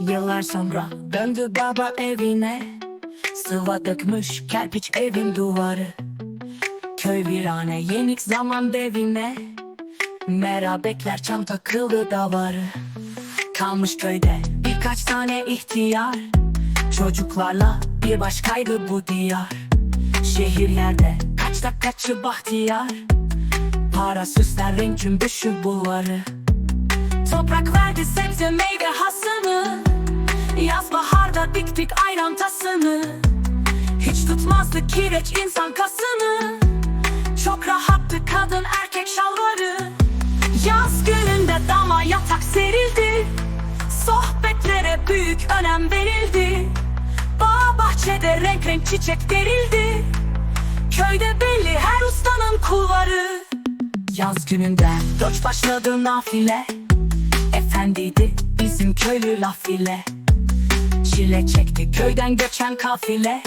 Yıllar sonra döndü baba evine. Sıva dökmüş kerpiç evin duvarı. Köy virane yenik zaman devine. Merabekler çam takıldı davarı. Kalmış köyde birkaç tane ihtiyar. Çocuklarla bir başkaydı bu diyar. Şehirlerde kaçta kaçı bahtiyar. Para süsler renk cümbüşü bulvarı. Toprak verdi sebze meyve hasını Baharda diktik ayran tasını. Hiç tutmazdı kireç insan kasını. Çok rahattı kadın erkek şalvarı. Yaz gününde dama yatak serildi. Sohbetlere büyük önem verildi. Bağ bahçede renk renk çiçek derildi. Köyde belli her ustanın kulvarı. Yaz gününde doç başladı nafile. Efendiydi bizim köylü laf ile Çile çekti köyden göçen kafile.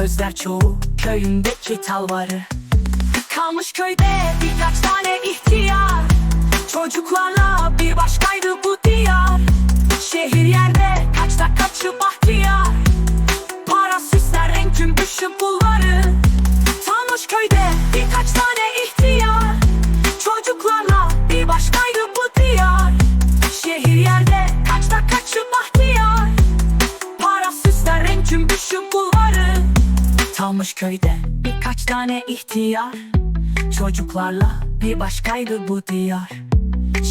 Özler çoğu köyündeki talvarı. Kalmış köyde birkaç tane ihtiyar. Çocuklarla bir başkaydı bu diyar. Şehir yerde kaçta kaçı Tanış köyde. Birkaç tane ihtiyar. Çocuklarla bir başkaydı bu diyar.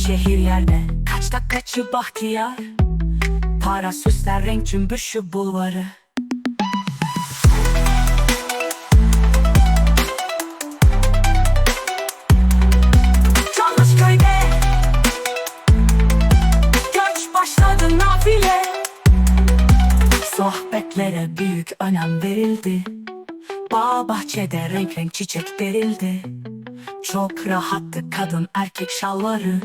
Şehir yerde kaçta kaçı bahtiyar. Para süsler renk cümbüşü bulvarı. Çalışköy'de Göç başladı nafile. Sohbetlere büyük önem verildi Bağ bahçede renk renk çiçek verildi Çok rahattı kadın erkek şalvarı.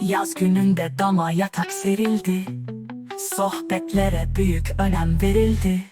Yaz gününde dama yatak serildi. Sohbetlere büyük önem verildi